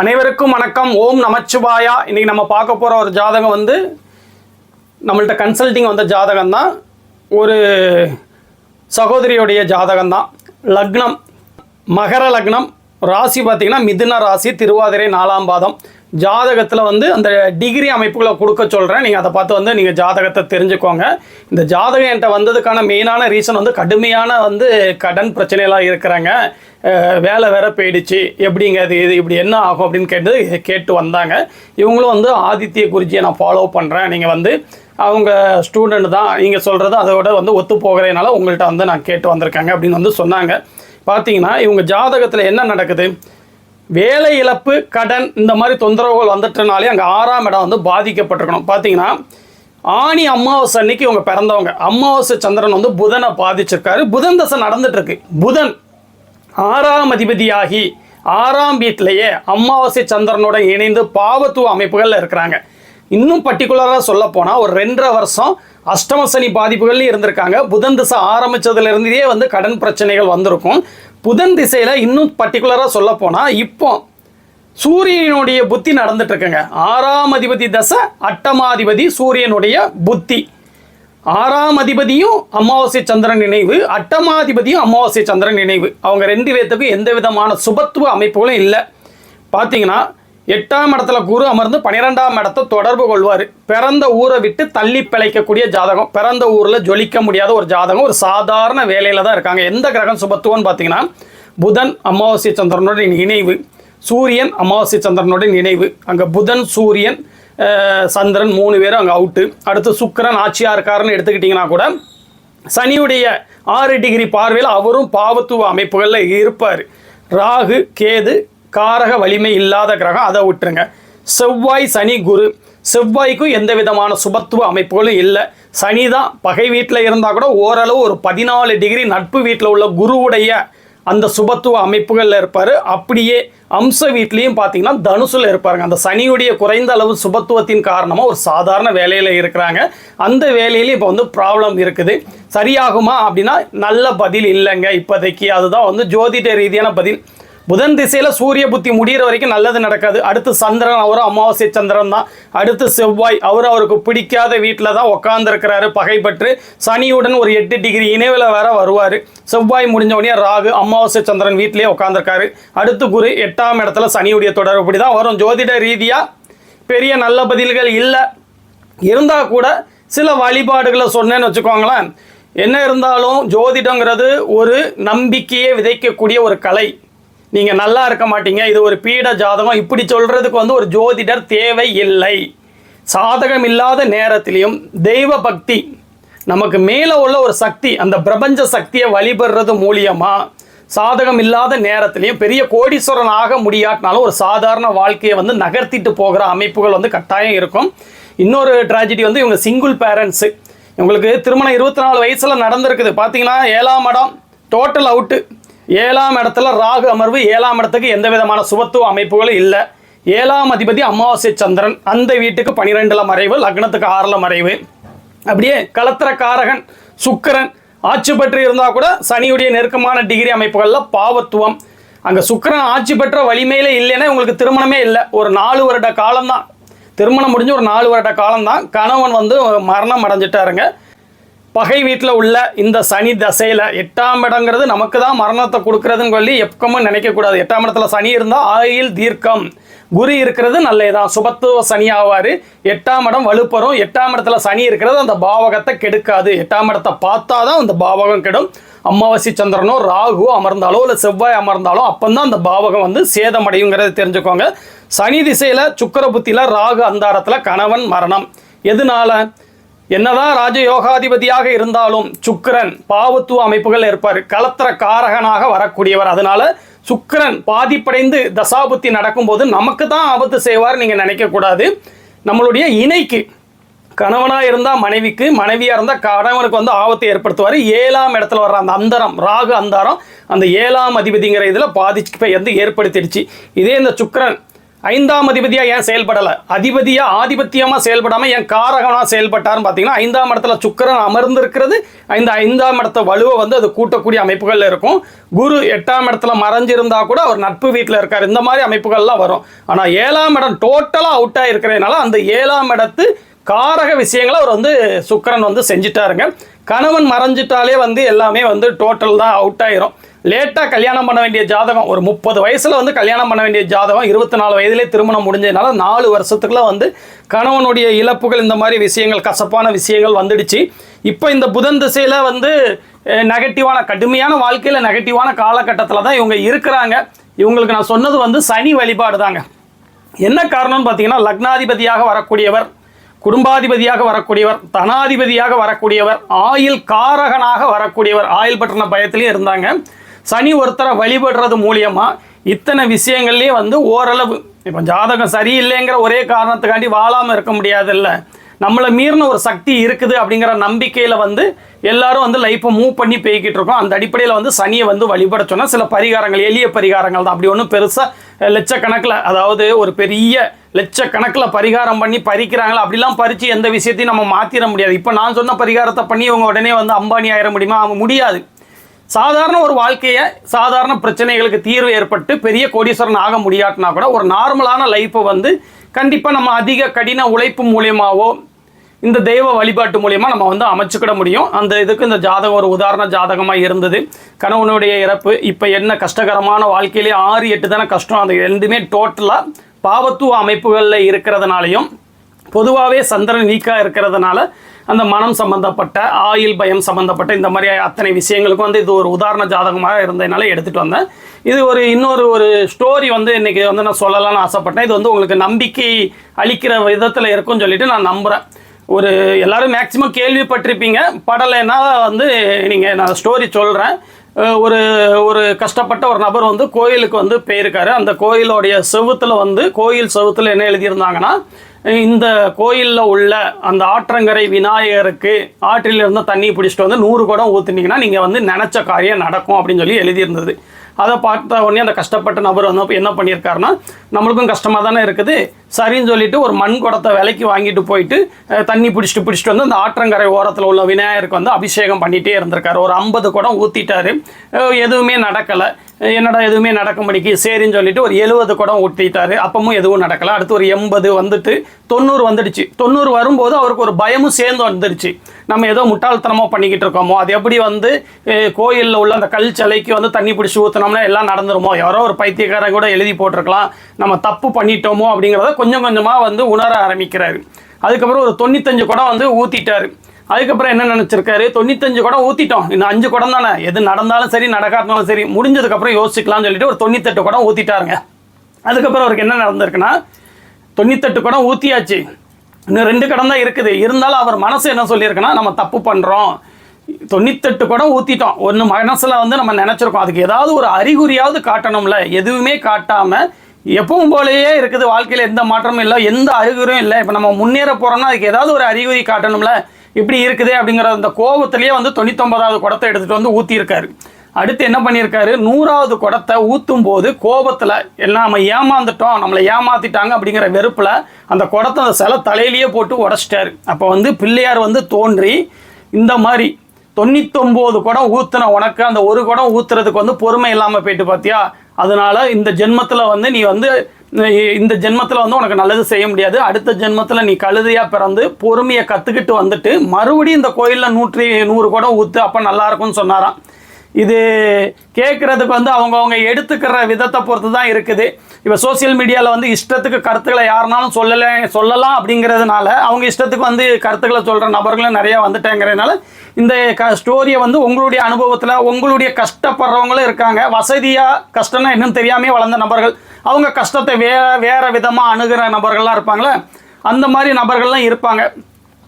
அனைவருக்கும் வணக்கம். ஓம் நமச்சிவாயா. இன்னைக்கு நம்ம பார்க்க போகிற ஒரு ஜாதகம் வந்து நம்மள்ட்ட கன்சல்டிங் வந்த ஜாதகம் தான் ஒரு சகோதரியுடைய ஜாதகம் தான் லக்னம் மகர லக்னம் ராசி பார்த்தீங்கன்னா மிதுன ராசி திருவாதிரை நாலாம் பாதம். ஜாதகத்தில் வந்து அந்த டிகிரி அமைப்புகளை கொடுக்க சொல்கிறேன் நீங்கள் அதை பார்த்து வந்து நீங்கள் ஜாதகத்தை தெரிஞ்சுக்கோங்க. இந்த ஜாதகம் என்கிட்ட வந்ததுக்கான மெயினான ரீசன் வந்து கடுமையான வந்து கடன் பிரச்சனையெல்லாம் இருக்கிறாங்க. வேலை வேற போயிடுச்சு. எப்படிங்க இது இது இப்படி என்ன ஆகும் அப்படின்னு கேட்டு கேட்டு வந்தாங்க. இவங்களும் வந்து ஆதித்ய குருஜியை நான் ஃபாலோ பண்ணுறேன் நீங்கள் வந்து அவங்க ஸ்டூடெண்ட் தான். நீங்கள் சொல்கிறது அதோட வந்து ஒத்து போகிறதுனால உங்கள்கிட்ட வந்து நான் கேட்டு வந்திருக்காங்க அப்படின்னு வந்து சொன்னாங்க. பார்த்தீங்கன்னா இவங்க ஜாதகத்தில் என்ன நடக்குது? வேலை இழப்பு கடன் இந்த மாதிரி தொந்தரவுகள் வந்துட்டனாலே அங்கே ஆறாம் இடம் வந்து பாதிக்கப்பட்டிருக்கணும். பார்த்தீங்கன்னா ஆணி அமாவாசை அன்னைக்கு இவங்க பிறந்தவங்க. அமாவாசை சந்திரன் வந்து புதனை பாதிச்சிருக்காரு. புதன் தசை நடந்துட்டு இருக்கு புதன் ஆறாம் அதிபதியாகி ஆறாம் வீட்டிலேயே அமாவாசை சந்திரனோட இணைந்து பாவத்துவ அமைப்புகளில் இருக்கிறாங்க. இன்னும் பர்டிகுலராக சொல்ல போனால் ஒரு ரெண்டரை வருஷம் அஷ்டம சனி பாதிப்புகள்லையும் இருந்திருக்காங்க. புதன் திசை ஆரம்பித்ததுலேருந்தே வந்து கடன் பிரச்சனைகள் வந்திருக்கும். புதன் திசையில் இன்னும் பர்டிகுலராக சொல்ல போனால் இப்போ சூரியனுடைய புத்தி நடந்துட்டு இருக்குங்க. ஆறாம் அதிபதி தசை அட்டமாதிபதி சூரியனுடைய புத்தி. ஆறாம் அதிபதியும் அமாவாசை சந்திரன் நினைவு அட்டமாதிபதியும் அமாவாசை சந்திரன் நினைவு. அவங்க ரெண்டு பேர்த்துக்கும் எந்த விதமான சுபத்துவ அமைப்புகளும் இல்லை. பார்த்தீங்கன்னா எட்டாம் இடத்துல குரு அமர்ந்து பன்னிரெண்டாம் இடத்தை தொடர்பு கொள்வார். பிறந்த ஊரை விட்டு தள்ளி பிழைக்கக்கூடிய ஜாதகம். பிறந்த ஊரில் ஜொலிக்க முடியாத ஒரு ஜாதகம். ஒரு சாதாரண வேலையில் தான் இருக்காங்க. எந்த கிரகம் சுபத்துவம்னு பார்த்தீங்கன்னா புதன் அமாவாசை சந்திரனோட இணைவு சூரியன் அமாவாசை சந்திரனோட நினைவு அங்கே புதன் சூரியன் சந்திரன் மூணு பேரும் அங்கே அவுட்டு அடுத்து சுக்கரன் ஆட்சியாக இருக்காருன்னு எடுத்துக்கிட்டிங்கன்னா கூட சனியுடைய ஆறு டிகிரி பார்வையில் அவரும் பாவத்துவ அமைப்புகளில் இருப்பார். ராகு கேது காரக வலிமை இல்லாத கிரகம் அதை விட்டுருங்க. செவ்வாய் சனி குரு. செவ்வாய்க்கும் எந்த விதமான சுபத்துவ அமைப்புகளும் இல்லை. சனி தான் பகை வீட்டில் இருந்தால் கூட ஓரளவு ஒரு பதினாலு டிகிரி நட்பு வீட்டில் உள்ள குருவுடைய அந்த சுபத்துவ அமைப்புகளில் இருப்பார். அப்படியே அம்ச வீட்லேயும் பார்த்தீங்கன்னா தனுசில் இருப்பாருங்க. அந்த சனியுடைய குறைந்த அளவு சுபத்துவத்தின் காரணமாக ஒரு சாதாரண வேலையில் இருக்கிறாங்க. அந்த வேலையிலையும் இப்போ வந்து ப்ராப்ளம் இருக்குது. சரியாகுமா அப்படின்னா நல்ல பதில் இல்லைங்க இப்போதைக்கு. அதுதான் வந்து ஜோதிட ரீதியான பதில். புதன் திசையில் சூரிய புத்தி முடிகிற வரைக்கும் நல்லது நடக்காது. அடுத்து சந்திரன் அவரும் அமாவாசை சந்திரன் தான். அடுத்து செவ்வாய் அவர் அவருக்கு பிடிக்காத வீட்டில் தான் உட்காந்துருக்கிறாரு பகைப்பற்று. சனியுடன் ஒரு எட்டு டிகிரி இணைவில் வேற வருவார். செவ்வாய் முடிஞ்ச உடனே ராகு அமாவாசை சந்திரன் வீட்டிலேயே உட்காந்துருக்காரு அடுத்து குரு எட்டாம் இடத்துல சனியுடைய தொடர்பு இப்படி தான் வரும். ஜோதிட ரீதியாக பெரிய நல்ல பதில்கள் இல்லை. இருந்தால் கூட சில வழிபாடுகளை சொன்னேன்னு வச்சுக்கோங்களேன். என்ன இருந்தாலும் ஜோதிடங்கிறது ஒரு நம்பிக்கையை விதைக்கக்கூடிய ஒரு கலை. நீங்கள் நல்லா இருக்க மாட்டீங்க. இது ஒரு பீட ஜாதகம். இப்படி சொல்கிறதுக்கு வந்து ஒரு ஜோதிடர் தேவை இல்லை சாதகம் இல்லாத நேரத்திலையும் தெய்வ பக்தி நமக்கு மேலே உள்ள ஒரு சக்தி அந்த பிரபஞ்ச சக்தியை வழிபடுறது மூலியமா சாதகம் இல்லாத நேரத்திலையும் பெரிய கோடீஸ்வரன் ஆக முடியாட்டினாலும் ஒரு சாதாரண வாழ்க்கையை வந்து நகர்த்திட்டு போகிற அமைப்புகள் வந்து கட்டாயம் இருக்கும். இன்னொரு ட்ராஜடி வந்து இவங்க சிங்கிள் பேரண்ட்ஸு இவங்களுக்கு திருமணம் இருபத்தி நாலு வயசில் நடந்திருக்குது. பார்த்தீங்கன்னா ஏழாம் இடம் டோட்டல் அவுட்டு ஏழாம் இடத்துல ராகு அமர்வு ஏழாம் இடத்துக்கு எந்த விதமான சுபத்துவ அமைப்புகளும் இல்லை. ஏழாம் அதிபதி அமாவாசை சந்திரன் அந்த வீட்டுக்கு பனிரெண்டில் மறைவு லக்னத்துக்கு ஆறில் மறைவு. அப்படியே களத்திர காரகன் சுக்கிரன் ஆட்சி பெற்று இருந்தால் கூட சனியுடைய நெருக்கமான டிகிரி அமைப்புகளில் பாவத்துவம். அங்கே சுக்கரன் ஆட்சி பெற்ற வலிமையில இல்லைன்னா உங்களுக்கு திருமணமே இல்லை. ஒரு நாலு வருட காலம்தான். திருமணம் முடிஞ்சு ஒரு நாலு வருட காலம்தான். கணவன் வந்து மரணம் அடைஞ்சிட்டாருங்க. பகை வீட்டில் உள்ள இந்த சனி தசையில் எட்டாம் இடங்கிறது நமக்கு தான் மரணத்தை கொடுக்கறதுன்னு சொல்லி எப்பக்கமும் நினைக்கக்கூடாது எட்டாம் இடத்துல சனி இருந்தால் ஆயில் தீர்க்கம். குரு இருக்கிறது நல்லதுதான். சுபத்துவ சனி ஆவார். எட்டாம் இடம் வலுப்பெறும். எட்டாம் இடத்துல சனி இருக்கிறது அந்த பாவகத்தை கெடுக்காது. எட்டாம் இடத்தை பார்த்தா தான் அந்த பாவகம் கெடும். அமாவாசை சந்திரனோ ராகு அமர்ந்தாலோ இல்லை செவ்வாய் அமர்ந்தாலோ அப்பந்தான் அந்த பாவகம் வந்து சேதமடையுங்கிறத தெரிஞ்சுக்கோங்க. சனி திசையில் சுக்கர புத்தியில் ராகு அந்தாரத்தில் கணவன் மரணம். எதனால? என்னதான் ராஜயோகாதிபதியாக இருந்தாலும் சுக்கரன் பாவத்துவ அமைப்புகள் இருப்பார் கலத்திர காரகனாக வரக்கூடியவர். அதனால சுக்கரன் பாதிப்படைந்து தசாபுத்தி நடக்கும்போது நமக்கு தான் ஆபத்து செய்வார் நீங்கள் நினைக்கக்கூடாது. நம்மளுடைய இணைக்கு கணவனாக இருந்தால் மனைவிக்கு மனைவியாக இருந்தால் கணவனுக்கு வந்து ஆபத்தை ஏற்படுத்துவார். ஏழாம் இடத்துல வர்ற அந்த அந்தரம் ராகு அந்தாரம் அந்த ஏழாம் அதிபதிங்கிற இதில் பாதிச்சு வந்து ஏற்படுத்திடுச்சு. இதே இந்த சுக்கரன் ஐந்தாம் அதிபதியா ஏன் செயல்படலை? அதிபதியா ஆதிபத்தியமாக செயல்படாமல் ஏன் காரகனா செயல்பட்டார்னு பார்த்தீங்கன்னா ஐந்தாம் இடத்துல சுக்கரன் அமர்ந்திருக்கிறது. இந்த ஐந்தாம் இடத்த வலுவை வந்து அது கூட்டக்கூடிய அமைப்புகளில் இருக்கும். குரு எட்டாம் இடத்துல மறைஞ்சிருந்தா கூட அவர் நட்பு வீட்டில் இருக்கார். இந்த மாதிரி அமைப்புகள்லாம் வரும். ஆனால் ஏழாம் இடம் டோட்டலாக அவுட் ஆகிருக்கிறதுனால அந்த ஏழாம் இடத்து காரக விஷயங்களை அவர் வந்து சுக்கரன் வந்து செஞ்சுட்டாருங்க. கணவன் மறைஞ்சிட்டாலே வந்து எல்லாமே வந்து டோட்டல் தான் அவுட் ஆயிரும். லேட்டாக கல்யாணம் பண்ண வேண்டிய ஜாதகம் ஒரு முப்பது வயசில் வந்து கல்யாணம் பண்ண வேண்டிய ஜாதகம் இருபத்தி நாலு வயதிலே திருமணம் முடிஞ்சதுனால நாலு வருஷத்துக்குள்ள வந்து கணவனுடைய இழப்புகள் இந்த மாதிரி விஷயங்கள் கசப்பான விஷயங்கள் வந்துடுச்சு. இப்போ இந்த புதன் திசையில் வந்து நெகட்டிவான கடுமையான வாழ்க்கையில் நெகட்டிவான காலகட்டத்தில் தான் இவங்க இருக்கிறாங்க. இவங்களுக்கு நான் சொன்னது வந்து சனி வழிபாடு தாங்க என்ன காரணம்னு பார்த்தீங்கன்னா லக்னாதிபதியாக வரக்கூடியவர் குடும்பாதிபதியாக வரக்கூடியவர் தனாதிபதியாக வரக்கூடியவர் ஆயில் காரகனாக வரக்கூடியவர் ஆயில் பற்றின பயத்திலையும் இருந்தாங்க. சனி ஒருத்தரை வழிபடுறது மூலியமாக இத்தனை விஷயங்கள்லேயே வந்து ஓரளவு இப்போ ஜாதகம் சரியில்லைங்கிற ஒரே காரணத்துக்காண்டி வாழாமல் இருக்க முடியாதுல்ல. நம்மளை மீறின ஒரு சக்தி இருக்குது அப்படிங்கிற நம்பிக்கையில் வந்து எல்லாரும் வந்து லைஃப்பை மூவ் பண்ணி போய்கிட்டு இருக்கோம். அந்த அடிப்படையில் வந்து சனியை வந்து வழிபட சொன்னால் சில பரிகாரங்கள் எளிய பரிகாரங்கள் தான். அப்படி ஒன்றும் பெருசாக லட்சக்கணக்கில் அதாவது ஒரு பெரிய லட்சக்கணக்கில் பரிகாரம் பண்ணி பறிக்கிறாங்களா? அப்படிலாம் பறித்து எந்த விஷயத்தையும் நம்ம மாற்றிட முடியாது. இப்போ நான் சொன்ன பரிகாரத்தை பண்ணி இவங்க உடனே வந்து அம்பானி ஆயிட முடியுமா? அவங்க முடியாது. சாதாரண ஒரு வாழ்க்கையை சாதாரண பிரச்சனைகளுக்கு தீர்வு ஏற்பட்டு பெரிய கோடீஸ்வரன் ஆக முடியாட்டினா கூட ஒரு நார்மலான லைஃப்பை வந்து கண்டிப்பாக நம்ம அதிக கடின உழைப்பு மூலியமாகவோ இந்த தெய்வ வழிபாட்டு மூலியமாக நம்ம வந்து அமைச்சுக்கிட முடியும். அந்த இதுக்கு இந்த ஜாதகம் ஒரு உதாரண ஜாதகமாக இருந்தது. கணவனுடைய இறப்பு இப்போ என்ன கஷ்டகரமான வாழ்க்கையிலே ஆறு எட்டு தானே கஷ்டம். அது ரெண்டுமே டோட்டலாக பாவத்துவ அமைப்புகளில் இருக்கிறதுனாலையும் பொதுவாகவே சந்திரன் வீக்காக இருக்கிறதுனால அந்த மனம் சம்பந்தப்பட்ட ஆயில் பயம் சம்பந்தப்பட்ட இந்த மாதிரி அத்தனை விஷயங்களுக்கும் வந்து இது ஒரு உதாரண ஜாதகமாக இருந்ததுனால எடுத்துகிட்டு வந்தேன். இது ஒரு இன்னொரு ஒரு ஸ்டோரி வந்து இன்றைக்கி வந்து நான் சொல்லலாம்னு ஆசைப்பட்டேன். இது வந்து உங்களுக்கு நம்பிக்கை அளிக்கிற விதத்தில் இருக்கும்னு சொல்லிட்டு நான் நம்புகிறேன் ஒரு எல்லோரும் மேக்சிமம் கேள்விப்பட்டிருப்பீங்க. படலைன்னா வந்து நீங்கள் நான் ஸ்டோரி சொல்கிறேன் ஒரு ஒரு கஷ்டப்பட்ட ஒரு நபர் வந்து கோயிலுக்கு வந்து போயிருக்காரு. அந்த கோயிலோடைய செவுத்தில் வந்து கோயில் செவுத்தில் என்ன எழுதியிருந்தாங்கன்னா இந்த கோயிலில் உள்ள அந்த ஆற்றங்கரை விநாயகருக்கு ஆற்றில் இருந்து தண்ணி பிடிச்சிட்டு வந்து நூறு குடம் ஊற்றுனீங்கன்னா நீங்கள் வந்து நினச்ச காரியம் நடக்கும் அப்படின்னு சொல்லி எழுதியிருந்தது. அதை பார்த்த உடனே அந்த கஷ்டப்பட்ட நபர் வந்து என்ன பண்ணியிருக்காருன்னா நம்மளுக்கும் கஷ்டமாக தானே இருக்குது. சரின்னு சொல்லிட்டு ஒரு மண் குடத்தை விலைக்கு வாங்கிட்டு போயிட்டு தண்ணி பிடிச்சிட்டு பிடிச்சிட்டு வந்து அந்த ஆற்றங்கரை ஓரத்தில் உள்ள விநாயகருக்கு வந்து அபிஷேகம் பண்ணிகிட்டே இருந்திருக்காரு. ஒரு ஐம்பது குடம் ஊற்றிட்டாரு எதுவுமே நடக்கலை. என்னடா எதுவுமே நடக்க முடிக்கு சரின்னு சொல்லிட்டு ஒரு எழுபது குடம் ஊற்றிட்டாரு அப்பவும் எதுவும் நடக்கலை. அடுத்து ஒரு எண்பது வந்துட்டு தொண்ணூறு வந்துடுச்சு. தொண்ணூறு வரும்போது அவருக்கு ஒரு பயமும் சேர்ந்து வந்துடுச்சு. நம்ம ஏதோ முட்டாள்தனமாக பண்ணிக்கிட்டு இருக்கோமோ? அது எப்படி வந்து கோயிலில் உள்ள அந்த கல் சிலைக்கு வந்து தண்ணி பிடிச்சி ஊற்றினோம்னா எல்லாம் நடந்துருமோ? யாரோ ஒரு பைத்தியக்காரன் கூட எழுதி போட்டிருக்கலாம். நம்ம தப்பு பண்ணிட்டோமோ அப்படிங்கிறத கொஞ்சம் கொஞ்சமாக வந்து உணர ஆரம்பிக்கிறாரு. அதுக்கப்புறம் ஒரு தொண்ணூத்தஞ்சு குடம் வந்து ஊற்றிட்டாரு அதுக்கப்புறம் என்ன நினச்சிருக்காரு? தொண்ணூத்தஞ்சு குடம் ஊற்றிட்டோம் இன்னும் அஞ்சு குடம் தானே? எது நடந்தாலும் சரி நடக்காட்டினாலும் சரி முடிஞ்சதுக்கப்புறம் யோசிக்கலாம்னு சொல்லிட்டு ஒரு தொண்ணூத்தெட்டு குடம் ஊற்றிட்டாருங்க அதுக்கப்புறம் அவருக்கு என்ன நடந்திருக்குன்னா தொண்ணூத்தெட்டு குடம் ஊற்றியாச்சு இன்னும் ரெண்டு குடம் தான் இருக்குது. இருந்தாலும் அவர் மனசு என்ன சொல்லியிருக்குன்னா நம்ம தப்பு பண்ணுறோம் தொண்ணூத்தெட்டு குடம் ஊற்றிட்டோம் ஒன்று மனசில் வந்து நம்ம நினச்சிருக்கோம். அதுக்கு ஏதாவது ஒரு அறிகுறியாவது காட்டணும்ல. எதுவுமே காட்டாமல் எப்பவும் போலயே இருக்குது. வாழ்க்கையில் எந்த மாற்றமும் இல்லை. எந்த அறிகுறியும் இல்லை. இப்போ நம்ம முன்னேற போகிறோம்னா அதுக்கு ஏதாவது ஒரு அறிகுறி காட்டணும்ல. இப்படி இருக்குது அப்படிங்கிற அந்த கோபத்திலேயே வந்து தொண்ணூத்தொன்பதாவது குடத்தை எடுத்துகிட்டு வந்து ஊற்றியிருக்காரு அடுத்து என்ன பண்ணியிருக்காரு? நூறாவது குடத்தை ஊற்றும் போது கோபத்தில் எல்லாம் நம்ம ஏமாந்துட்டோம் நம்மளை ஏமாத்திட்டாங்க அப்படிங்கிற வெறுப்பில் அந்த குடத்தை அந்த சில தலையிலேயே போட்டு உடச்சிட்டாரு. அப்போ வந்து பிள்ளையார் வந்து தோன்றி இந்த மாதிரி தொண்ணூத்தொம்போது குடம் ஊற்றின உனக்கு அந்த ஒரு குடம் ஊற்றுறதுக்கு வந்து பொறுமை இல்லாமல் போயிட்டு பார்த்தியா அதனால இந்த ஜென்மத்தில் வந்து நீ வந்து இந்த ஜென்மத்தில் வந்து உனக்கு நல்லது செய்ய முடியாது. அடுத்த ஜென்மத்தில் நீ கழுதையாக பிறந்து பொறுமையை கற்றுக்கிட்டு வந்துட்டு மறுபடியும் இந்த கோயிலில் நூற்றி நூறு கூட ஊற்று அப்போ நல்லாயிருக்குன்னு சொன்னாராம். இது கேட்குறதுக்கு வந்து அவங்கவுங்க எடுத்துக்கிற விதத்தை பொறுத்து தான் இருக்குது. இப்போ சோஷியல் மீடியாவில் வந்து இஷ்டத்துக்கு கருத்துக்களை யாருனாலும் சொல்லலை சொல்லலாம் அப்படிங்கிறதுனால அவங்க இஷ்டத்துக்கு வந்து கருத்துக்களை சொல்கிற நபர்களும் நிறையா வந்துட்டேங்கிறதுனால இந்த க ஸ்டோரியை வந்து உங்களுடைய அனுபவத்தில் உங்களுடைய கஷ்டப்படுறவங்களும் இருக்காங்க. வசதியாக கஷ்டம்னா இன்னும் தெரியாமே வளர்ந்த நபர்கள். அவங்க கஷ்டத்தை வே வேறு விதமாக அணுகிற நபர்கள்லாம் இருப்பாங்களே அந்த மாதிரி நபர்கள்லாம் இருப்பாங்க.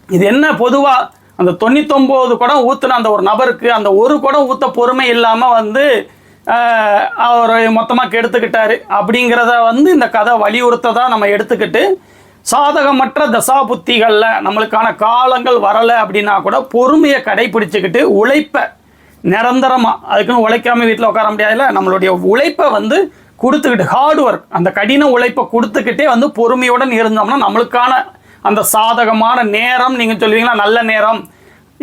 இது என்ன பொதுவாக அந்த தொண்ணூத்தொம்போது குடம் ஊற்றுன அந்த ஒரு நபருக்கு அந்த ஒரு குடம் ஊற்ற பொறுமை இல்லாமல் வந்து அவர் மொத்தமாக கெடுத்துக்கிட்டாரு அப்படிங்கிறத வந்து இந்த கதை வலியுறுத்ததா நம்ம எடுத்துக்கிட்டு சாதகமற்ற தசாபுத்திகளில் நம்மளுக்கான காலங்கள் வரலை அப்படின்னா கூட பொறுமையை கடைபிடிச்சிக்கிட்டு உழைப்பை நிரந்தரமாக அதுக்குன்னு உழைக்காம வீட்டில் உட்கார முடியாதுல்ல நம்மளுடைய உழைப்பை வந்து கொடுத்துக்கிட்டு ஹார்ட் ஒர்க் அந்த கடின உழைப்பை கொடுத்துக்கிட்டே வந்து பொறுமையுடன் இருந்தோம்னா நம்மளுக்கான அந்த சாதகமான நேரம் நீங்கள் சொல்லுவீங்களா நல்ல நேரம்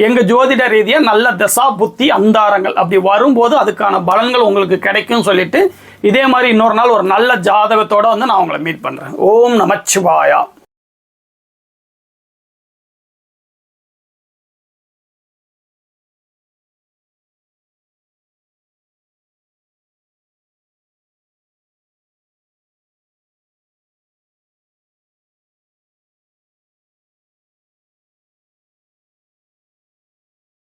எங்கள் ஜோதிட ரீதியாக நல்ல தசா புத்தி அந்தாரங்கள். அப்படி வரும்போது அதுக்கான பலன்கள் உங்களுக்கு கிடைக்கும் சொல்லிட்டு இதே மாதிரி இன்னொரு நாள் ஒரு நல்ல ஜாதகத்தோட வந்து நான் உங்களை மீட் பண்ணுறேன் ஓம் நமச்சிவாயா.